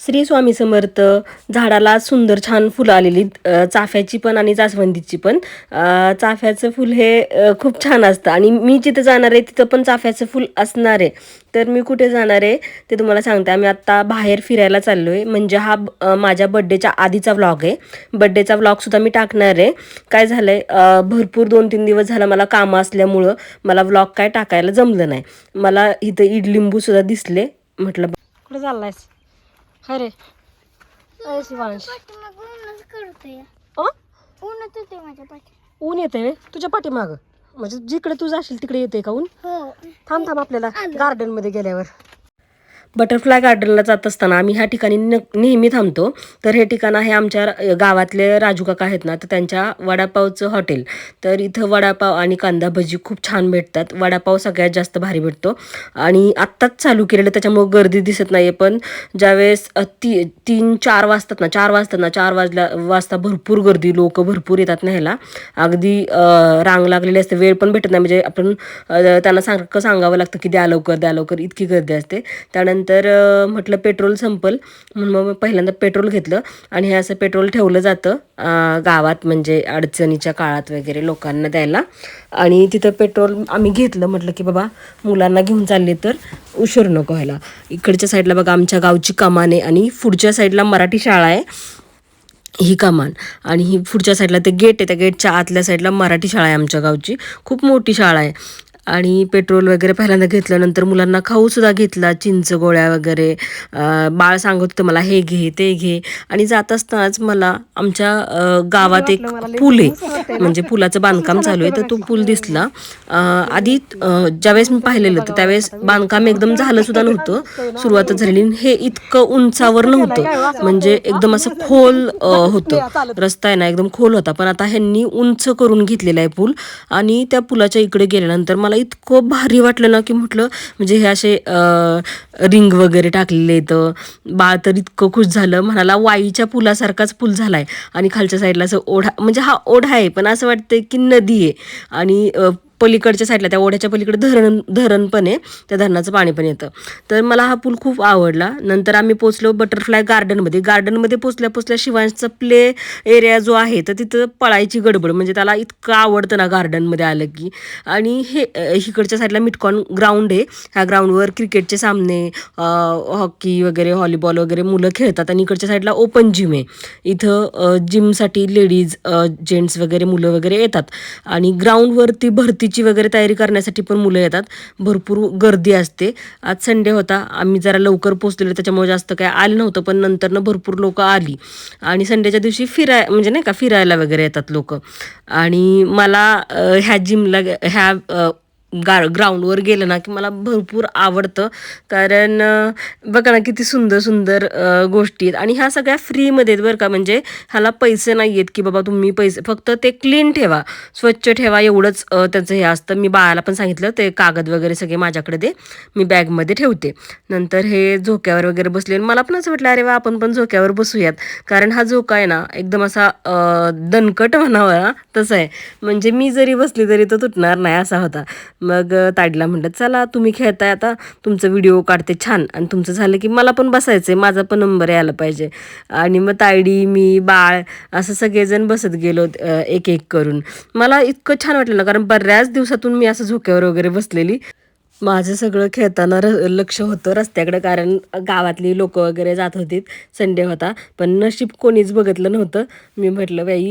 श्री स्वामी समर्थ झाडाला सुंदर छान फुलं आलेली चाफ्याची पण आणि जास्वंदीची पण. चाफ्याचं फुल हे खूप छान असतं. आणि मी जिथं जाणार आहे तिथं पण चाफ्याचं फुल असणार आहे. तर मी कुठे जाणार आहे ते तुम्हाला सांगते. आम्ही आत्ता बाहेर फिरायला चाललो आहे म्हणजे हा माझ्या बड्डेच्या आधीचा व्लॉग आहे. बड्डेचा व्लॉगसुद्धा मी टाकणार आहे. काय झालं आहे भरपूर दोन तीन दिवस झालं मला कामं असल्यामुळं मला व्लॉग काय टाकायला जमलं नाही. मला इथं इडलिंबूसुद्धा दिसले. म्हटलं कुठं चाललायस? अरे. अरे शिवांश ऊन येते तुझ्या पाठीमाग. म्हणजे जिकडे तू जाशील तिकडे येते का ऊन? हो. थांब थांब आपल्याला गार्डनमध्ये गेल्यावर. बटरफ्लाय गार्डनला जात असताना आम्ही ह्या ठिकाणी न नेहमी थांबतो. तर हे ठिकाण आहे आमच्या गावातले राजू काका आहेत ना तर त्यांच्या वडापावचं हॉटेल. तर इथं वडापाव आणि कांदा भजी खूप छान भेटतात. वडापाव सगळ्यात जास्त भारी भेटतो. आणि आत्ताच चालू केलेलं त्याच्यामुळं गर्दी दिसत नाही पण ज्यावेळेस ती तीन चार वाजतात ना चार वाजतात ना चार वाजल्या वाजता भरपूर गर्दी लोक भरपूर येतात न्यायला अगदी रांग लागलेली असते. वेळ पण भेटत नाही. म्हणजे आपण त्यांना सांग सांगावं लागतं की द्या लवकर द्या लवकर इतकी गर्दी असते. त्यानंतर नंतर म्हटलं पेट्रोल संपल. म्हणून मग पहिल्यांदा पेट्रोल घेतलं आणि हे असं पेट्रोल ठेवलं जातं गावात म्हणजे अडचणीच्या काळात वगैरे लोकांना द्यायला. आणि तिथं पेट्रोल आम्ही घेतलं म्हटलं की बाबा मुलांना घेऊन चालले तर उशीर नको व्हायला. इकडच्या साईडला बघा आमच्या गावची कमान आहे आणि पुढच्या साईडला मराठी शाळा आहे. ही कमान. आणि ही पुढच्या साईडला ते गेट आहे त्या गेटच्या आतल्या साईडला मराठी शाळा आहे आमच्या गावची. खूप मोठी शाळा आहे. आणि पेट्रोल वगैरे पहिल्यांदा घेतल्यानंतर मुलांना खाऊसुद्धा घेतला चिंच गोळ्या वगैरे. बाळ सांगत होतं मला हे घे ते घे. आणि जात असतानाच मला आमच्या गावात एक पूल आहे. म्हणजे पुलाचं बांधकाम चालू आहे तर तो पूल दिसला. आधी ज्यावेळेस मी पाहिलेलं होतं त्यावेळेस बांधकाम एकदम झालं सुद्धा नव्हतं. सुरुवातच झालेली हे इतकं उंचावर नव्हतं. म्हणजे एकदम असं खोल होतं. रस्ता आहे ना एकदम खोल होता. पण आता ह्यांनी उंच करून घेतलेला आहे पूल. आणि त्या पुलाच्या इकडे गेल्यानंतर मला इतकं भारी वाटलं ना की म्हटलं म्हणजे हे असे रिंग वगैरे टाकलेले इथं बाळ तर इतकं खुश झालं. म्हणाला वाईच्या पुलासारखाच पूल झाला आहे आणि खालच्या साईडला असं ओढा म्हणजे हा ओढा आहे पण असं वाटतंय की नदी आहे. आणि पलीकडच्या साईडला त्या ओढ्याच्या पलीकडे धरण धरण पण आहे त्या धरणाचं पाणी पण येतं. तर मला हा पूल खूप आवडला. नंतर आम्ही पोचलो बटरफ्लाय गार्डनमध्ये गार्डनमध्ये पोचल्या पोचल्या शिवांशचा प्ले एरिया जो आहे तर तिथं पळायची गडबड. म्हणजे त्याला इतकं आवडतं ना गार्डनमध्ये आलं की. आणि हे इकडच्या साईडला मिटकॉन ग्राउंड आहे. ह्या ग्राउंडवर क्रिकेटचे सामने हॉकी वगैरे हॉलीबॉल वगैरे मुलं खेळतात. आणि इकडच्या साईडला ओपन जिम आहे. इथं जिमसाठी लेडीज जेंट्स वगैरे मुलं वगैरे येतात. आणि ग्राउंडवरती भरती भरतीची वगैरे तयारी करण्यासाठी पण मुलं येतात. भरपूर गर्दी असते. आज संडे होता. आम्ही जरा लवकर पोचलेलो त्याच्यामुळे जास्त काय आलं नव्हतं. पण नंतरनं भरपूर लोक आली. आणि संडेच्या दिवशी फिराय म्हणजे नाही का फिरायला वगैरे येतात लोक. आणि मला ह्या जिमला ह्या गा ग्राउंडवर गेलं ना की मला भरपूर आवडतं. कारण बघा ना किती सुंदर सुंदर गोष्टी आहेत. आणि ह्या सगळ्या फ्रीमध्ये आहेत बरं का. म्हणजे ह्याला पैसे नाही आहेत की बाबा तुम्ही पैसे फक्त ते क्लीन ठेवा. स्वच्छ ठेवा एवढंच त्याचं हे असतं. मी बाळाला पण सांगितलं ते कागद वगैरे सगळे माझ्याकडे दे. मी बॅगमध्ये ठेवते. नंतर हे झोक्यावर वगैरे बसले. आणि मला पण असं वाटलं अरे वा आपण पण झोक्यावर बसूयात. कारण हा झोका आहे ना एकदम असा दणकट म्हणावा तसा तसं आहे. म्हणजे मी जरी बसली तरी तो तुटणार नाही असा होता. मग ताडीला म्हटलं चला तुम्ही खेळताय आता तुमचं व्हिडिओ काढते छान. आणि तुमचं झालं की मला पण बसायचं आहे माझा पण नंबर यायला पाहिजे. आणि मग तायडी मी बाळ असं सगळेजण बसत गेलो एक एक करून. मला इतकं छान वाटलं ना कारण बऱ्याच दिवसातून मी असं झोक्यावर वगैरे बसलेली. माझं सगळं खेळताना र लक्ष होतं रस्त्याकडं कारण गावातली लोक वगैरे जात होती संडे होता. पण नशीब कोणीच बघितलं नव्हतं. मी म्हटलं बाई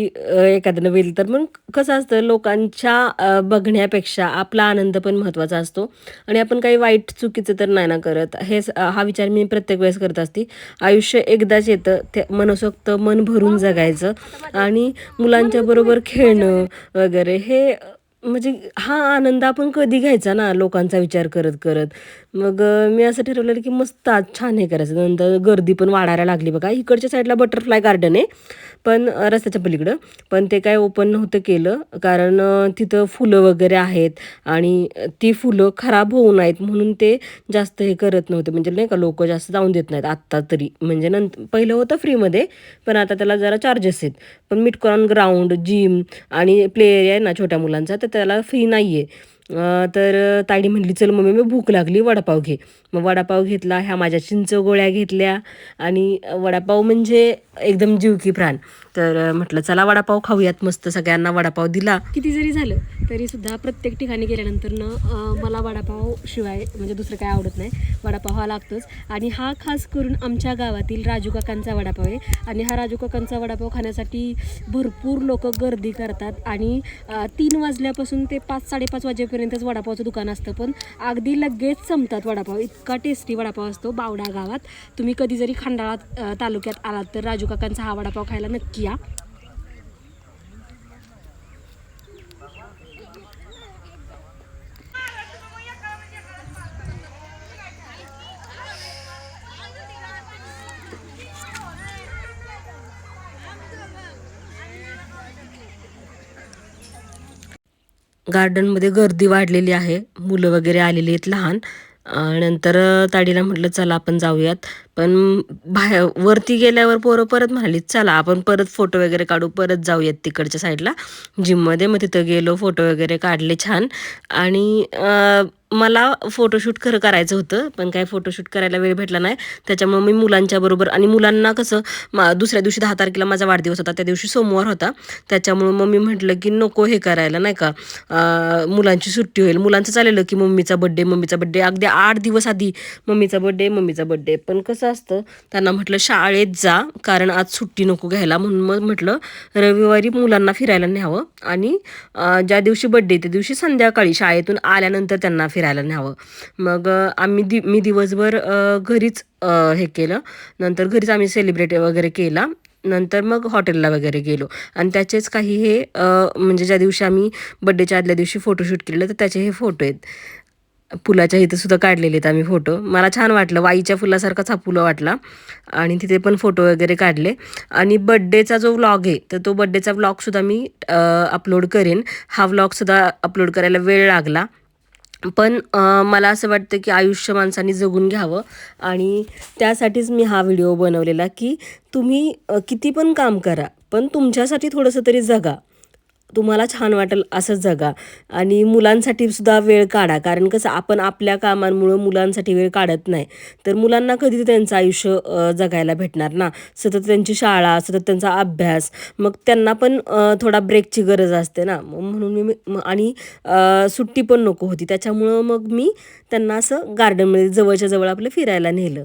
एखाद्यानं वेल. तर मग कसं असतं लोकांच्या बघण्यापेक्षा आपला आनंद पण महत्त्वाचा असतो. आणि आपण काही वाईट चुकीचं तर नाही ना करत. हे हा विचार मी प्रत्येक वेळेस करत असते. आयुष्य एकदाच येतं. ते मनसोक्त मन भरून जगायचं. आणि मुलांच्या बरोबर खेळणं वगैरे हे म्हणजे हा आनंद आपण कधी घ्यायचा ना लोकांचा विचार करत करत. मग मी असं ठरवलेलं की मस्त आज छान हे करायचं. नंतर गर्दी पण वाढायला लागली बघा. इकडच्या साईडला बटरफ्लाय गार्डन आहे पण रस्त्याच्या पलीकडं. पण ते काय ओपन नव्हतं केलं कारण तिथं फुलं वगैरे आहेत आणि ती फुलं खराब होऊ नयेत म्हणून ते जास्त हे करत नव्हते. म्हणजे नाही का लोक जास्त जाऊन देत नाहीत आत्ता तरी. म्हणजे नंतर पहिलं होतं फ्रीमध्ये पण आता त्याला जरा चार्जेस आहेत. पण मिटकॉन ग्राउंड जिम आणि प्ले एरिया आहे ना छोट्या मुलांचा तर त्याला फी नाही आहे तर ताडी म्हणली चल मम्मी मी भूक लागली वडापाव घे. मग वडापाव घेतला ह्या माझ्या चिंच गोळ्या घेतल्या आणि वडापाव म्हणजे एकदम जीव की प्राण. तर म्हटलं चला वडापाव खाऊयात मस्त सगळ्यांना वडापाव दिला. किती जरी झालं तरी सुद्धा प्रत्येक ठिकाणी गेल्यानंतरनं मला वडापाव शिवाय म्हणजे दुसरं काय आवडत नाही. वडापाव हा लागतोच. आणि हा खास करून आमच्या गावातील राजू काकांचा वडापाव आहे. आणि हा राजू काकांचा वडापाव खाण्यासाठी भरपूर लोक गर्दी करतात. आणि तीन वाजल्यापासून ते पाच साडेपाच वाजेपर्यंतच वडापावचं दुकान असतं पण अगदी लगेच संपतात वडापाव. इतका टेस्टी वडापाव असतो बावडा गावात. तुम्ही कधी जरी खंडाळा तालुक्यात आलात तर राजू काकांचा हा वडापाव खायला नक्की या. गार्डनमध्ये गर्दी वाढलेली आहे. मुलं वगैरे आलेली आहेत लहान. नंतर ताडीला म्हटलं चला आपण जाऊयात. पण बाहेर वरती गेल्यावर पोरं परत म्हणाली चला आपण परत फोटो वगैरे काढू परत जाऊयात तिकडच्या साईडला. जिममध्ये मग तिथं गेलो फोटो वगैरे काढले छान. आणि मला फोटोशूट खरं करायचं होतं पण काय फोटोशूट करायला वेळ भेटला नाही. त्याच्यामुळे मी मुलांच्या बरोबर आणि मुलांना कसं मा दुसऱ्या दिवशी दहा तारखेला माझा वाढदिवस होता त्या दिवशी सोमवार होता. त्याच्यामुळं मग मी म्हटलं की नको हे करायला नाही का? मुलांची सुट्टी होईल. मुलांचं चालेलं की मम्मीचा बड्डे मम्मीचा बड्डे अगदी आठ दिवस आधी मम्मीचा बड्डे मम्मीचा बड्डे पण कसं असतं. त्यांना म्हटलं शाळेत जा कारण आज सुट्टी नको घ्यायला. म्हणून मग म्हटलं रविवारी मुलांना फिरायला न्यावं आणि ज्या दिवशी बड्डे त्या दिवशी संध्याकाळी शाळेतून आल्यानंतर त्यांना फिरायला न्यावं. मग आम्ही दि मी दिवसभर घरीच हे केलं. नंतर घरीच आम्ही सेलिब्रेट वगैरे केला. नंतर मग हॉटेलला वगैरे गेलो. आणि त्याचेच काही हे म्हणजे ज्या दिवशी आम्ही बड्डेच्या आदल्या दिवशी फोटोशूट केलेलं तर त्याचे हे फोटो आहेत. फुलाच्या इथं सुद्धा काढलेले आहेत आम्ही फोटो. मला छान वाटलं वाईच्या फुलासारखाच हा फुलं वाटला. आणि तिथे पण फोटो वगैरे काढले. आणि बड्डेचा जो व्लॉग आहे तर तो बड्डेचा व्लॉगसुद्धा मी अपलोड करेन. हा व्लॉगसुद्धा अपलोड करायला वेळ लागला. पण मला असं वाटतं की आयुष्य माणसाने जगून घ्यावं. आणि त्यासाठीच मी हा व्हिडिओ बनवलेला की तुम्ही किती पण काम करा पण तुमच्यासाठी थोडंसं तरी जगा. तुम्हाला छान वाटेल असं जगा. आणि मुलांसाठी सुद्धा वेळ काढा. कारण कसं आपण आपल्या कामांमुळं मुलांसाठी वेळ काढत नाही. तर मुलांना कधी त्यांचं आयुष्य जगायला भेटणार ना. सतत त्यांची शाळा सतत त्यांचा अभ्यास. मग त्यांना पण थोडा ब्रेकची गरज असते ना. मग म्हणून मी म- आणि सुट्टी पण नको होती. त्याच्यामुळं मग मी त्यांना असं गार्डनमध्ये जवळच्या जवळ आपलं फिरायला नेलं.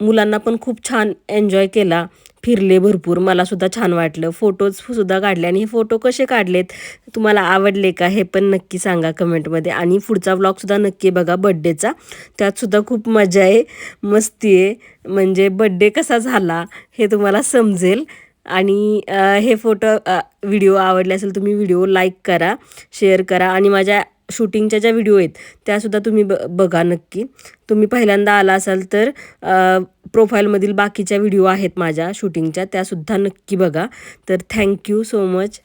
मुलांना पण खूप छान एन्जॉय केला. फिरले भरपूर. मलासुद्धा छान वाटलं. फोटोज सुद्धा काढले. आणि हे फोटो कसे काढलेत तुम्हाला आवडले का हे पण नक्की सांगा कमेंटमध्ये आणि पुढचा व्लॉगसुद्धा नक्की बघा बड्डेचा त्यातसुद्धा खूप मजा आहे मस्ती आहे. म्हणजे बड्डे कसा झाला हे तुम्हाला समजेल. आणि हे फोटो व्हिडिओ आवडले असेल तुम्ही व्हिडिओ लाईक करा शेअर करा. आणि माझ्या शूटिंगच्या ज्या व्हिडिओ आहेत त्यासुद्धा तुम्ही ब बघा नक्की. तुम्ही पहिल्यांदा आला असाल तर प्रोफाईलमधील बाकीच्या व्हिडिओ आहेत माझ्या शूटिंगच्या त्यासुद्धा नक्की बघा. तर थँक्यू सो मच